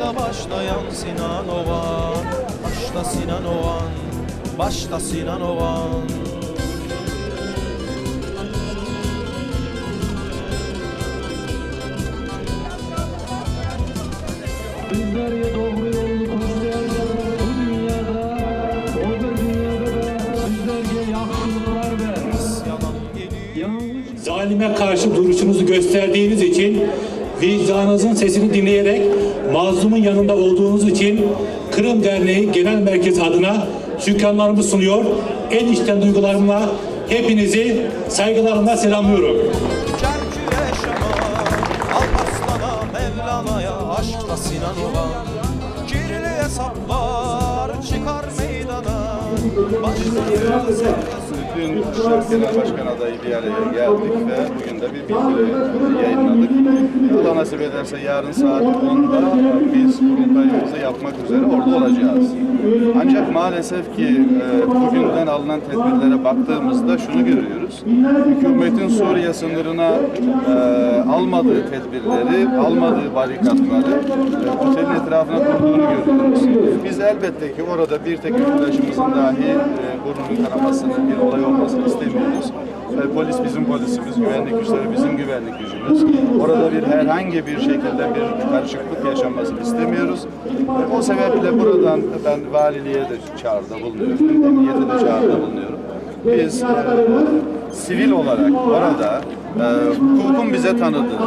Başlarda başlayan Sinan Oğan. Başta Sinan Oğan Başta Sinan Oğan. Bizler ya doğru yolunu koruyan bu dünyada, o da dünyada da bizlerce yakınlıklar ver. Zalime karşı duruşunuzu gösterdiğiniz için vicdanınızın sesini dinleyerek mazlumun yanında olduğunuz için Kırım Derneği Genel Merkezi adına şükranlarımı sunuyor. En içten duygularımla hepinizi saygılarımla selamlıyorum. Aşkta Sinan Oğan Kirli hesaplar çıkar meydana Başlarına Şef Genel Başkan adayı bir araya geldik ve bugün de bir bildiri yayınladık. Allah nasip ederse yarın saat 10'da biz kurultayımızı yapmak üzere orada olacağız. Ancak maalesef ki e, bugünden alınan tedbirlere baktığımızda şunu görüyoruz. Hükümetin Suriye sınırına e, almadığı tedbirleri, almadığı barikatları e, otelin etrafına kurduğunu görüyoruz. Biz elbette ki orada bir tek yurttaşımızın dahi burnunun kanamasını, bir olay olmasını istemiyoruz. E, polis bizim polisimiz, güvenlik güçleri bizim güvenlik gücümüz. Orada bir herhangi bir şekilde bir karışıklık yaşanmasını istemiyoruz. E, o sebeple buradan ben valiliğe de çağrıda bulunuyorum, emniyete de çağrıda bulunuyorum. Biz e, sivil olarak orada hukukun bize tanıdığı,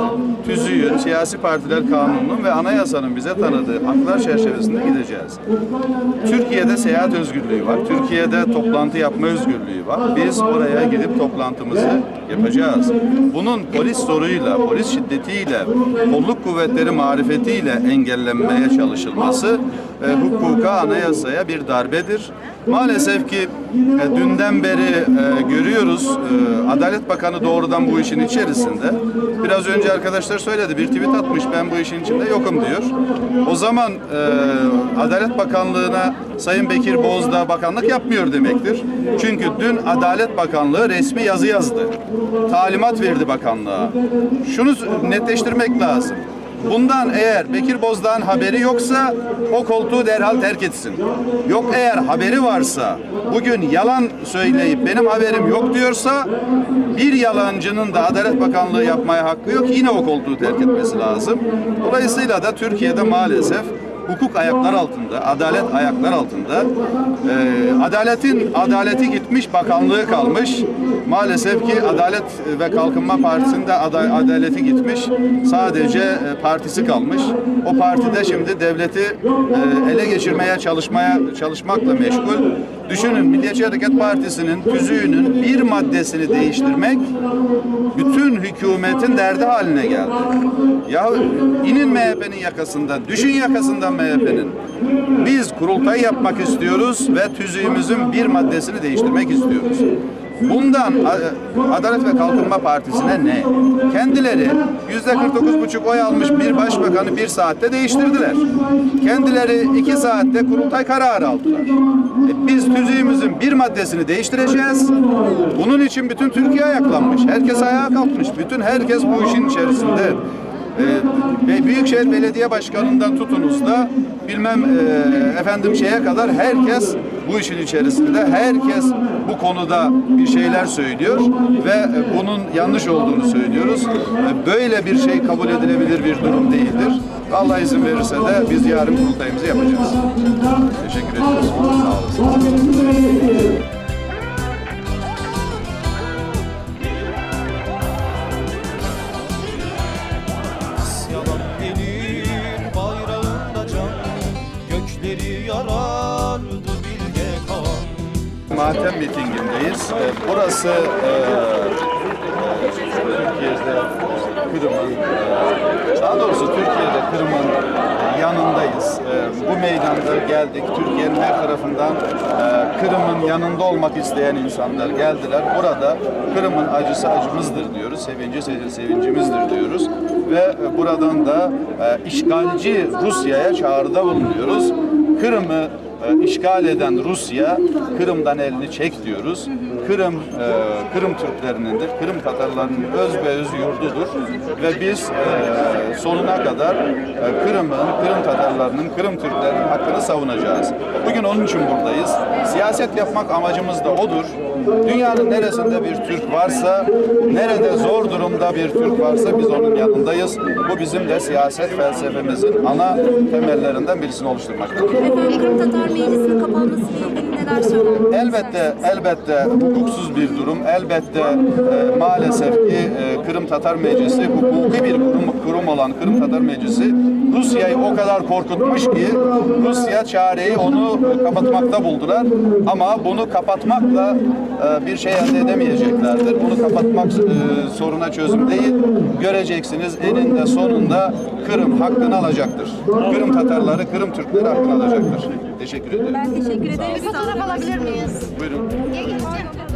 tüzüğün, siyasi partiler kanununun ve anayasanın bize tanıdığı haklar çerçevesinde gideceğiz. Türkiye'de seyahat özgürlüğü var. Türkiye'de toplantı yapma özgürlüğü var. Biz oraya gidip toplantımızı yapacağız. Bunun polis zoruyla, polis şiddetiyle, kolluk kuvvetleri marifetiyle engellenmeye çalışılması e, hukuka, anayasaya bir darbedir. Maalesef ki e, dünden beri e, görüyoruz e, Adalet Bakanı doğrudan bu işin içerisinde. Biraz önce arkadaşlar söyledi bir tweet atmış ben bu işin içinde yokum diyor. O zaman e, Adalet Bakanlığı'na Sayın Bekir Bozdağ bakanlık yapmıyor demektir. Çünkü dün Adalet Bakanlığı resmi yazı yazdı. Talimat verdi bakanlığa. Şunu netleştirmek lazım. Bundan eğer Bekir Bozdağ'ın haberi yoksa o koltuğu derhal terk etsin. Yok eğer haberi varsa bugün yalan söyleyip benim haberim yok diyorsa bir yalancının da Adalet Bakanlığı yapmaya hakkı yok. Yine o koltuğu terk etmesi lazım. Dolayısıyla da Türkiye'de maalesef hukuk ayaklar altında, adalet ayaklar altında. Ee, adaletin adaleti gitmiş, bakanlığı kalmış. Maalesef ki Adalet ve Kalkınma Partisi'nde ada- adaleti gitmiş. Sadece e, partisi kalmış. O partide şimdi devleti e, ele geçirmeye çalışmaya çalışmakla meşgul. Düşünün Milliyetçi Hareket Partisi'nin tüzüğünün bir maddesini değiştirmek bütün hükümetin derdi haline geldi. Ya inin MHP'nin yakasından, düşün yakasından MHP'nin. Biz kurultay yapmak istiyoruz ve tüzüğümüzün bir maddesini değiştirmek istiyoruz. Bundan A- Adalet ve Kalkınma Partisi'ne ne? Kendileri yüzde 49,5 oy almış bir başbakanı bir saatte değiştirdiler. Kendileri iki saatte kurultay kararı aldılar. E, biz tüzüğümüzün bir maddesini değiştireceğiz. Bunun için bütün Türkiye ayaklanmış. Herkes ayağa kalkmış. Bütün herkes bu işin içerisinde. Ve Büyükşehir Belediye Başkanı'ndan tutunuz da bilmem e, efendim şeye kadar herkes bu işin içerisinde. Herkes bu konuda bir şeyler söylüyor ve e, bunun yanlış olduğunu söylüyoruz. E, Böyle bir şey kabul edilebilir bir durum değildir. Allah izin verirse de biz yarın kurultayımızı yapacağız. Teşekkür ediyoruz. Sağ olasın. Matem mitingindeyiz. Ee, Burası e, Türkiye'de Kırım'ın, e, daha doğrusu Türkiye'de Kırım'ın yanındayız. E, Bu meydanda geldik. Türkiye'nin her tarafından e, Kırım'ın yanında olmak isteyen insanlar geldiler. Burada Kırım'ın acısı acımızdır diyoruz, sevinci se- sevincimizdir diyoruz. Ve buradan da işgalci Rusya'ya çağrıda bulunuyoruz. Kırım'ı e, işgal eden Rusya Kırım'dan elini çek diyoruz. Kırım e, Kırım Türklerinindir. Kırım Tatarlarının öz ve öz yurdudur ve biz e, sonuna kadar e, Kırım'ın, Kırım Tatarlarının, Kırım Türklerinin hakkını savunacağız. Bugün onun için buradayız. Siyaset yapmak amacımız da odur. Dünyanın neresinde bir Türk varsa, nerede zor durumda bir Türk varsa biz onun yanındayız. Bu bizim de siyaset felsefemizin ana temellerinden birisini oluşturmaktadır. Kırım Tatar Meclisi'nin kapanmasıyla ilgili neler söylemek Elbette, elbette hukuksuz bir durum. Elbette e, maalesef ki e, Kırım Tatar Meclisi hukuki bir kurum, kurum olan Kırım Tatar Meclisi Rusya'yı o kadar korkutmuş ki Rusya çareyi onu kapatmakta buldular. Ama bunu kapatmakla e, bir şey elde edemeyeceklerdir. Bunu kapatmak e, soruna çözüm değil. Göreceksiniz eninde sonunda Kırım hakkını alacaktır. Kırım Tatarları, Kırım Türkleri hakkını alacaktır. Teşekkür ederim. Ben teşekkür ederim. Bir fotoğraf alabilir miyiz? Buyurun. Gel, gel.